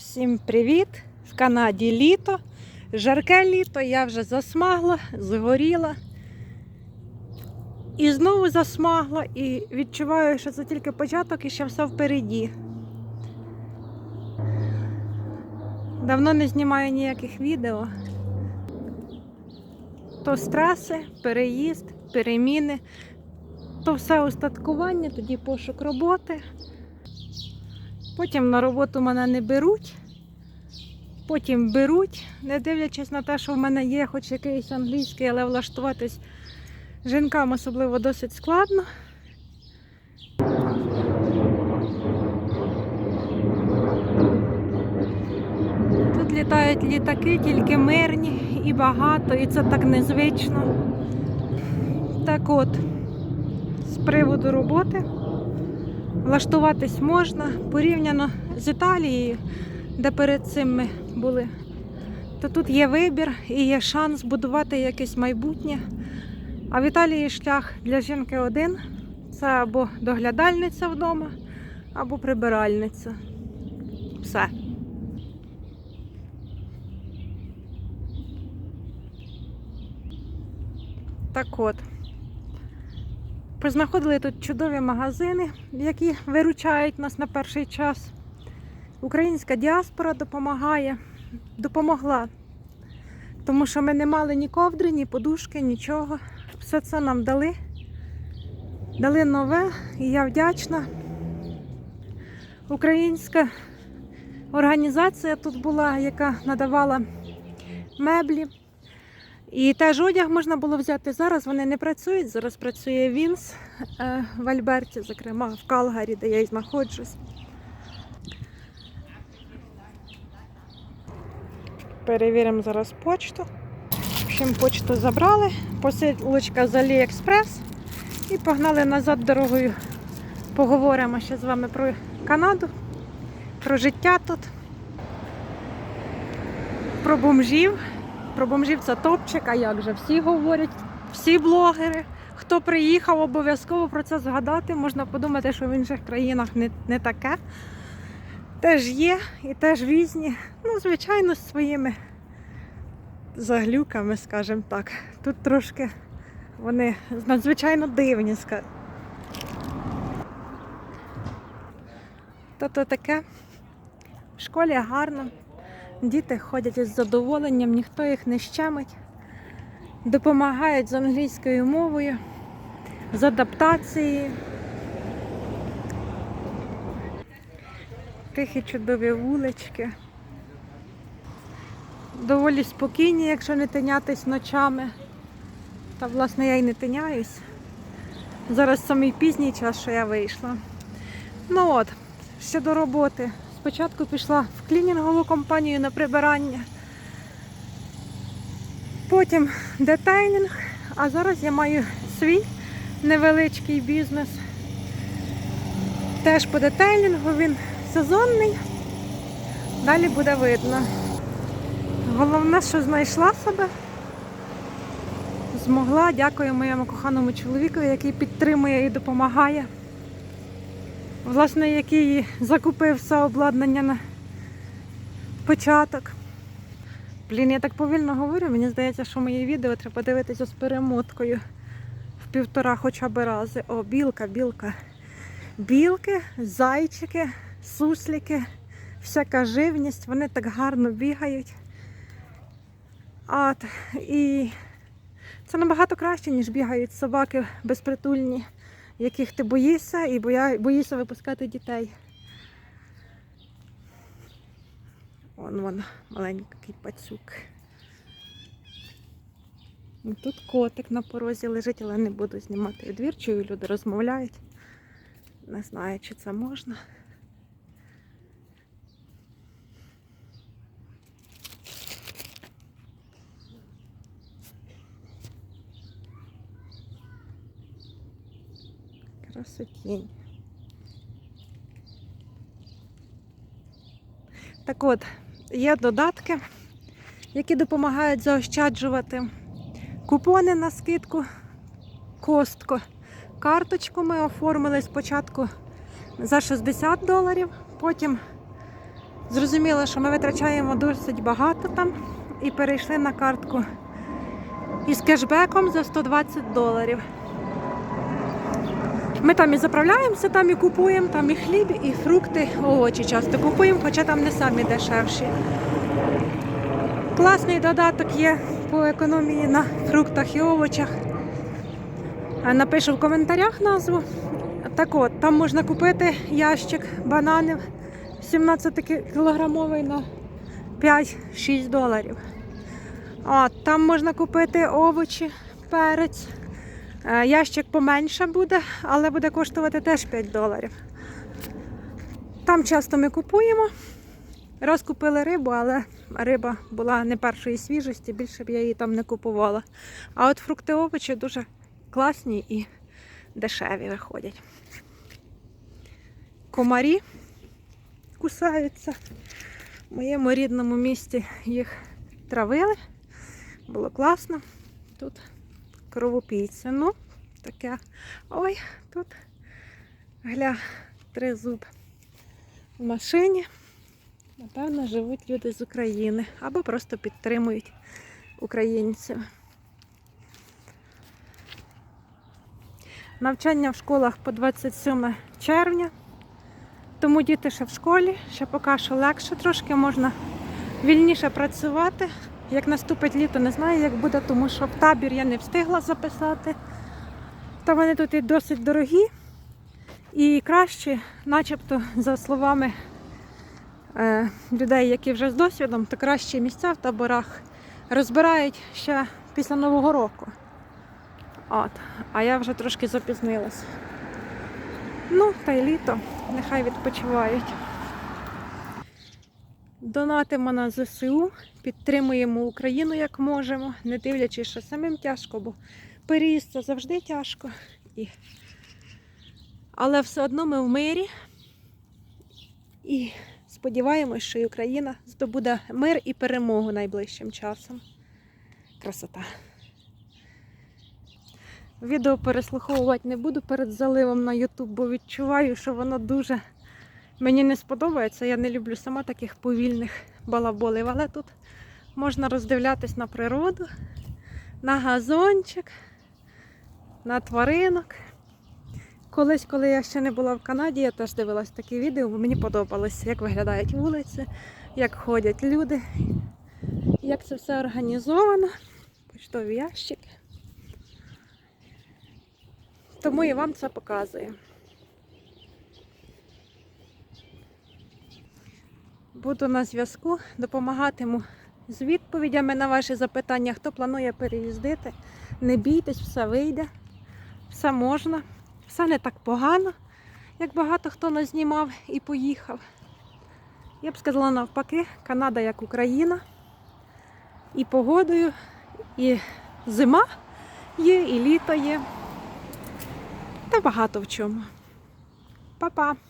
Всім привіт! В Канаді літо. Жарке літо, я вже засмагла, згоріла. І знову засмагла і відчуваю, що це тільки початок і ще все впереді. Давно не знімаю ніяких відео. То стреси, переїзд, переміни, то все устаткування, тоді пошук роботи. Потім на роботу мене не беруть. Потім беруть, не дивлячись на те, що в мене є хоч якийсь англійський, але влаштуватись жінкам особливо досить складно. Тут літають літаки, тільки мирні і багато, і це так незвично. Так от, з приводу роботи. Влаштуватись можна порівняно з Італією, де перед цим ми були. То тут є вибір і є шанс будувати якесь майбутнє. А в Італії шлях для жінки один це або доглядальниця вдома, або прибиральниця. Все. Так от. Познаходили тут чудові магазини, які виручають нас на перший час. Українська діаспора допомагає, допомогла, тому що ми не мали ні ковдри, ні подушки, нічого. Все це нам дали. Дали нове, і я вдячна. Українська організація тут була, яка надавала меблі. І теж одяг можна було взяти зараз. Вони не працюють. Зараз працює Вінс е, в Альберті, зокрема в Калгарі, де я і знаходжусь. Перевіримо зараз почту. В почту забрали. Посилочка з Аліекспрес. І погнали назад дорогою. Поговоримо ще з вами про Канаду, про життя тут, про бомжів. Про бомжів це топчик, а як же всі говорять, всі блогери. Хто приїхав, обов'язково про це згадати. Можна подумати, що в інших країнах не, не таке. Теж є і теж різні. Ну, звичайно, з своїми заглюками, скажімо так. Тут трошки вони надзвичайно дивні. ска- То то таке. В школі гарно. Діти ходять із задоволенням, ніхто їх не щемить, допомагають з англійською мовою, з адаптацією. Тихі чудові вулички. Доволі спокійні, якщо не тинятись ночами. Та, власне, я й не тиняюсь. Зараз самий пізній час, що я вийшла. Ну от, ще до роботи. Спочатку пішла в клінінгову компанію на прибирання, потім детейлінг, а зараз я маю свій невеличкий бізнес. Теж по детейлінгу він сезонний, далі буде видно. Головне, що знайшла себе, змогла, дякую моєму коханому чоловікові, який підтримує і допомагає власне, який закупив все обладнання на початок. Блін, я так повільно говорю, мені здається, що моє відео треба дивитися з перемоткою в півтора хоча б рази. О, білка, білка. Білки, зайчики, сусліки, всяка живність, вони так гарно бігають. От, і це набагато краще, ніж бігають собаки безпритульні яких ти боїшся і боя... боїшся випускати дітей. Вон вон, маленький пацюк. І Тут котик на порозі лежить, але не буду знімати двір, чую, люди розмовляють. Не знаю, чи це можна. Красотінь. Так от, є додатки, які допомагають заощаджувати купони на скидку костко. Карточку ми оформили спочатку за 60 доларів, потім Зрозуміло, що ми витрачаємо досить багато там і перейшли на картку із кешбеком за 120 доларів. Ми там і заправляємося, там і купуємо, там і хліб, і фрукти, овочі часто купуємо, хоча там не самі дешевші. Класний додаток є по економії на фруктах і овочах. Напишу в коментарях назву. Так от, там можна купити ящик бананів 17-кілограмовий на 5-6 доларів. От, там можна купити овочі, перець. Е, Ящик поменше буде, але буде коштувати теж 5 доларів. Там часто ми купуємо. Раз купили рибу, але риба була не першої свіжості, більше б я її там не купувала. А от фрукти овочі дуже класні і дешеві виходять. Комарі кусаються. В моєму рідному місті їх травили. Було класно. Тут кровопійця. Ну, таке. Ой, тут гля, три зуб в машині. Напевно, живуть люди з України або просто підтримують українців. Навчання в школах по 27 червня. Тому діти ще в школі, ще поки що легше трошки, можна вільніше працювати. Як наступить літо, не знаю, як буде, тому що в табір я не встигла записати. Та вони тут і досить дорогі. І краще, начебто, за словами е, людей, які вже з досвідом, то кращі місця в таборах розбирають ще після Нового року. От. А я вже трошки запізнилась. Ну, та й літо, нехай відпочивають. Донатимо на ЗСУ, підтримуємо Україну як можемо, не дивлячись, що самим тяжко, бо переїзд це завжди тяжко. І... Але все одно ми в мирі і сподіваємось, що Україна здобуде мир і перемогу найближчим часом. Красота. Відео переслуховувати не буду перед заливом на YouTube, бо відчуваю, що воно дуже мені не сподобається. Я не люблю сама таких повільних балаболів, але тут можна роздивлятись на природу, на газончик, на тваринок. Колись, коли я ще не була в Канаді, я теж дивилась такі відео, мені подобалося, як виглядають вулиці, як ходять люди, як це все організовано, почтові ящики. Тому і вам це показую. Буду на зв'язку, допомагатиму з відповідями на ваші запитання, хто планує переїздити. Не бійтесь, все вийде, все можна, все не так погано, як багато хто назнімав і поїхав. Я б сказала навпаки, Канада як Україна. І погодою, і зима є, і літо є. Та багато в чому. Па-па!